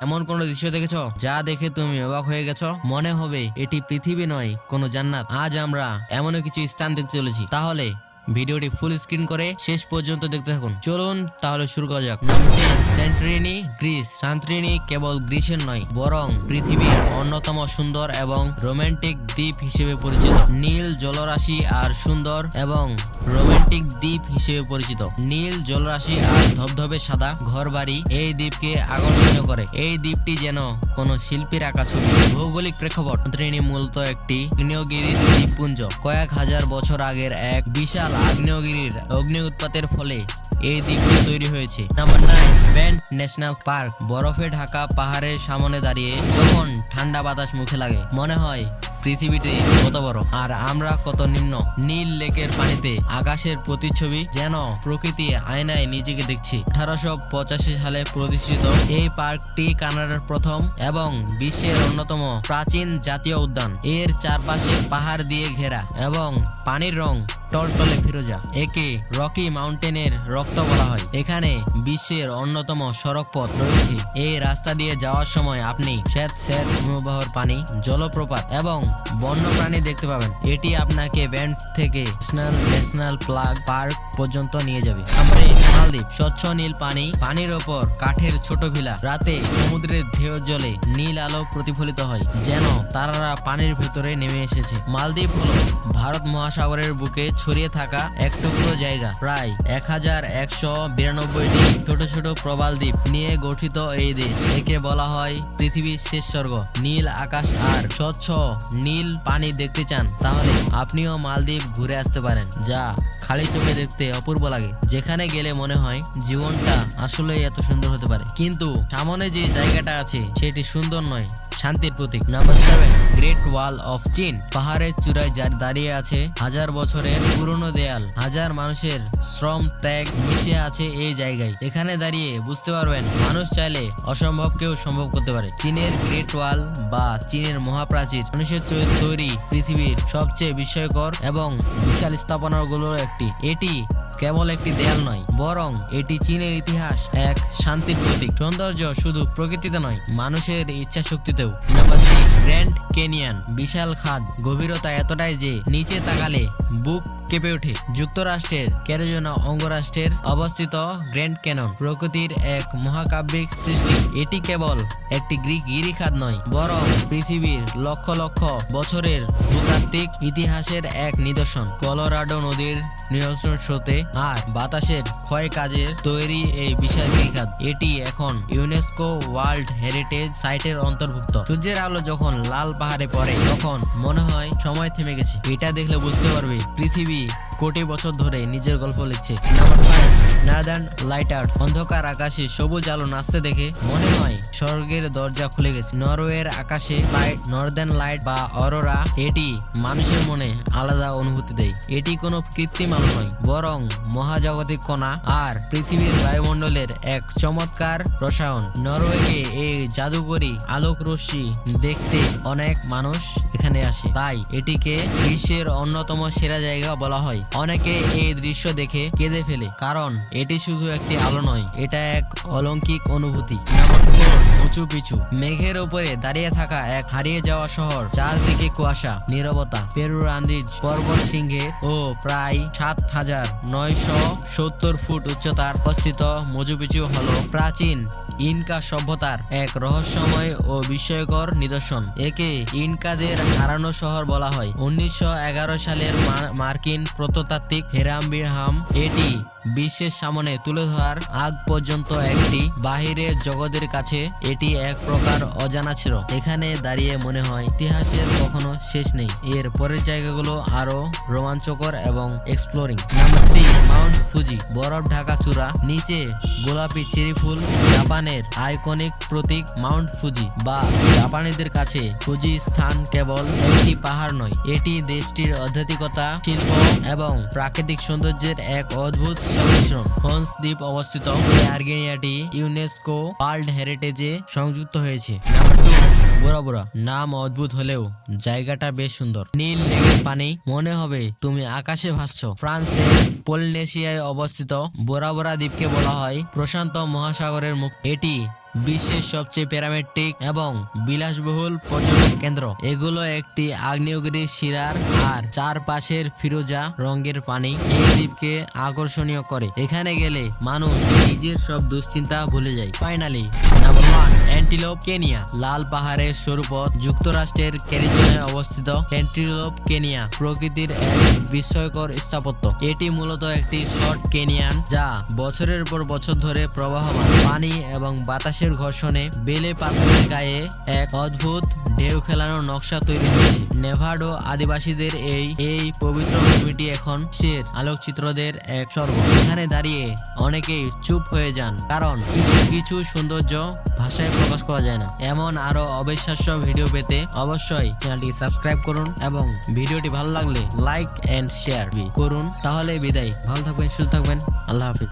এমন কোন দৃশ্য দেখেছ? যা দেখে তুমি অবাক হয়ে গেছ? মনে হবে এটি পৃথিবী নয়, কোনো জান্নাত। আজ আমরা এমন কিছু স্থান দেখতে চলেছি। তাহলে ভিডিওটি ফুল স্ক্রিন করে শেষ পর্যন্ত দেখতে থাকুন। চলুন তাহলে শুরু করা যাক। সেন্ট্রিনি গ্রিস সান্ত্রিনি কেবল গ্রিসের নয়, বরং পৃথিবীর অন্যতম সুন্দর এবং রোমান্টিক দ্বীপ হিসেবে পরিচিত। নীল জলরাশি আর সুন্দর এবং রোমান্টিক দ্বীপ হিসেবে পরিচিত। নীল জলরাশি আর ধবধবে সাদা ঘরবাড়ি এই দ্বীপকে আকর্ষণীয় করে। এই দ্বীপটি যেন কোনো শিল্পীর আঁকা ছবি। ভৌগোলিক প্রেক্ষাপট সান্ত্রিনি মূলত একটি আগ্নেয়গিরি দ্বীপপুঞ্জ। কয়েক হাজার বছর আগের এক বিশাল আগ্নেয়গিরির অগ্নি উৎপাতের ফলে এই দ্বীপটি তৈরি হয়েছে। Number nine Banff National Park বরফে ঢাকা পাহাড়ের সামনে দাঁড়িয়ে যখন ঠান্ডা বাতাস মুখে লাগে, মনে হয় পৃথিবীতে কত বড় আর আমরা কত নিম্ন, নীল লেকের পানিতে আকাশের প্রতিচ্ছবি যেন প্রকৃতি আয়নায় নিজেকে দেখছি। আঠারোশো পঁচাশি সালে প্রতিষ্ঠিত এই পার্কটি কানাডার প্রথম এবং বিশ্বের অন্যতম প্রাচীন জাতীয় উদ্যান। এর চারপাশে পাহাড় দিয়ে ঘেরা এবং পানির রং টলটলে ফিরোজা একে রকি মাউন্টেনের রক্ত বলা হয়। এখানে বিশ্বের অন্যতম সড়ক পথ রয়েছে। এই রাস্তা দিয়ে যাওয়ার সময় আপনি শ্বেত শ্বেত হিমবাহর পানি, জলপ্রপাত এবং বন্যপ্রাণী দেখতে পাবেন। এটি আপনাকে ব্যান্ড থেকে ন্যাশনাল ন্যাশনাল প্লাগ পার্ক পর্যন্ত নিয়ে যাবে। আমরা মালদ্বীপ, স্বচ্ছ নীল পানি, পানির ওপর কাঠের ছোট ভিলা। রাতে সমুদ্রের ঢেউ জলে নীল আলো প্রতিফলিত হয়, যেন তারারা পানির ভেতরে নেমে এসেছে। মালদ্বীপ হল ভারত মহাসাগরের বুকে ছড়িয়ে থাকা এক টুকরো জায়গা। প্রায় এক হাজার একশো বিরানব্বইটি ছোট ছোট প্রবাল দ্বীপ নিয়ে গঠিত এই দেশ। একে বলা হয় পৃথিবীর শেষ স্বর্গ। নীল আকাশ আর স্বচ্ছ নীল পানি দেখতে চান, তাহলে আপনিও মালদ্বীপ ঘুরে আসতে পারেন। যা খালি চোখে দেখতে অপূর্ব লাগে। যেখানে গেলে মনে হয় জীবনটা আসলেই এত সুন্দর হতে পারে। কিন্তু সামনে যে জায়গাটা আছে, সেটি সুন্দর নয়। শান্তির প্রতীক। Number seven Great Wall of চীন পাহাড়ের চূড়ায় যা দাঁড়িয়ে আছে, হাজার বছরের পুরনো দেয়াল। হাজার মানুষের শ্রম ত্যাগ মিশে আছে এই জায়গায়। এখানে দাঁড়িয়ে বুঝতে পারবেন, মানুষ চাইলে অসম্ভবকেও সম্ভব করতে পারে। চীনের গ্রেট ওয়াল বা চীনের মহাপ্রাচীর মানুষের তৈরি পৃথিবীর সবচেয়ে বিস্ময়কর এবং বিশাল স্থাপনাগুলোর একটি। এটি কেবল একটি দেয়াল নয়, বরং এটি চীনের ইতিহাস এক শান্তির প্রতীক। সৌন্দর্য শুধু প্রকৃতিতে নয়, মানুষের ইচ্ছা শক্তিতেও নাম্বার সিক্স গ্র্যান্ড কেনিয়ান বিশাল খাদ, গভীরতা এতটাই যে নিচে তাকালে বুক কেঁপে ওঠে। যুক্তরাষ্ট্রের ক্যারিজোনা অঙ্গরাষ্ট্রের অবস্থিত গ্র্যান্ড ক্যানন প্রকৃতির এক মহাকাব্যিক সৃষ্টি। এটি কেবল একটি গ্রিক গিরিখাত নয়, বরং পৃথিবীর লক্ষ লক্ষ বছরের ভূতাত্ত্বিক ইতিহাসের এক নিদর্শন। কলোরাডো নদীর নিরন্তর স্রোতে আর বাতাসের ক্ষয় কাজে তৈরি এই বিশাল গিরিখাত। এটি এখন ইউনেস্কো ওয়ার্ল্ড হেরিটেজ সাইটের অন্তর্ভুক্ত। সূর্যের আলো যখন লাল পাহাড়ে পড়ে, তখন মনে হয় সময় থেমে গেছে। এটা দেখলে বুঝতে পারবে, পৃথিবী Bye. কোটি বছর ধরে নিজের গল্প লিখছে। নার্দার্ন লাইটার্স অন্ধকার আকাশে সবুজ আলো নাচতে দেখে মনে হয় স্বর্গের দরজা খুলে গেছে। নরওয়ের আকাশে লাইট নর্দার্ন লাইট বা অরোরা এটি মানুষের মনে আলাদা অনুভূতি দেয়। এটি কোনো কৃত্রিম আলো নয়, বরং মহাজাগতিক কণা আর পৃথিবীর বায়ুমণ্ডলের এক চমৎকার রসায়ন। নরওয়েকে এই জাদুকরী আলোক রশ্মি দেখতে অনেক মানুষ এখানে আসে। তাই এটিকে বিশ্বের অন্যতম সেরা জায়গা বলা হয়। অনেকে এই দৃশ্য দেখে কেঁদে ফেলে, কারণ এটি শুধু একটি আলো নয়, এটা এক অলৌকিক অনুভূতি। উঁচু পিছু, মেঘের উপরে দাঁড়িয়ে থাকা এক হারিয়ে যাওয়া শহর, চারদিকে কুয়াশা, নীরবতা, পেরুর আন্দিজ, পর্বত সিংহে ও প্রায় সাত হাজার নয়শো সত্তর ফুট উচ্চতার অবস্থিত মজু পিছু হলো প্রাচীন ইনকা সভ্যতার এক রহস্যময় ও বিস্ময়কর নিদর্শন। একে ইনকাদের হারানো শহর বলা হয়। উনিশশো এগারো সালের মার্কিন মার্কিন প্রত্নতাত্ত্বিক হেরাম বিরহাম এটি বিশ্বের সামনে তুলে ধরার আগ পর্যন্ত একটি বাহিরের জগতের কাছে এটি এক প্রকার অজানা ছিল। এখানে দাঁড়িয়ে মনে হয় ইতিহাসের কখনো শেষ নেই। এর পরের জায়গাগুলো আরও রোমাঞ্চকর এবং exploring number three Mount Fuji, বরফ ঢাকা চূড়া, নিচে গোলাপি চেরি ফুল, জাপানের আইকনিক প্রতীক মাউন্ট ফুজি বা জাপানিদের কাছে ফুজি স্থান কেবল একটি পাহাড় নয়, এটি দেশটির আধ্যাত্মিকতা, শিল্প এবং প্রাকৃতিক সৌন্দর্যের এক অদ্ভুত সংমিশ্রণ। হন্স দ্বীপ অবস্থিত আর্গেনিয়াটি ইউনেস্কো ওয়ার্ল্ড হেরিটেজে সংযুক্ত হয়েছে। বড় বড় নাম অদ্ভুত হলেও জায়গাটা বেশ সুন্দর। নীল পানি, মনে হবে তুমি আকাশে ভাসছ। ফ্রান্সের পলিনেশিয়ায় অবস্থিত বোরা বোরা দ্বীপকে বলা হয় প্রশান্ত মহাসাগরের মুখ। এটি বিশ্বের সবচেয়ে প্যারামেট্রিক এবং বিলাসবহুল পর্যটন কেন্দ্র। এগুলো একটি আগ্নেয়গিরি, শিরার আর চারপাশের ফিরোজা রঙের পানি এই দ্বীপকে আকর্ষণীয় করে। এখানে গেলে মানুষ নিজের সব দুশ্চিন্তা ভুলে যায়। Finally number one Antelope Canyon লাল পাহাড়ের স্বরূপত যুক্তরাষ্ট্রের ক্যারিজনে অবস্থিত অ্যান্টিলোপ কেনিয়া প্রকৃতির এক বিস্ময়কর স্থাপত্য। এটি মূলত একটি শর্ট কেনিয়ান যা বছরের পর বছর ধরে প্রবাহমান। পানি এবং বাতাসের ঘর্ষণে বেলে পাথরের গায়ে এক অদ্ভুত ঢেউ খেলানোর নকশা তৈরি হয়েছে। নেভাডো আদিবাসীদের এই এই পবিত্র ভূমিটি এখন শের আলোকচিত্রদের এক স্বর্গ। এখানে দাঁড়িয়ে অনেকেই চুপ হয়ে যান, কারণ কিছু কিছু সৌন্দর্য ভাষায় প্রকাশ করা যায় না। এমন আরও অবিশ্বাস্য ভিডিও পেতে অবশ্যই চ্যানেলটি সাবস্ক্রাইব করুন এবং ভিডিওটি ভালো লাগলে লাইক এন্ড শেয়ার করুন। তাহলে বিদায়। ভালো থাকবেন, সুস্থ থাকবেন। আল্লাহ হাফিজ।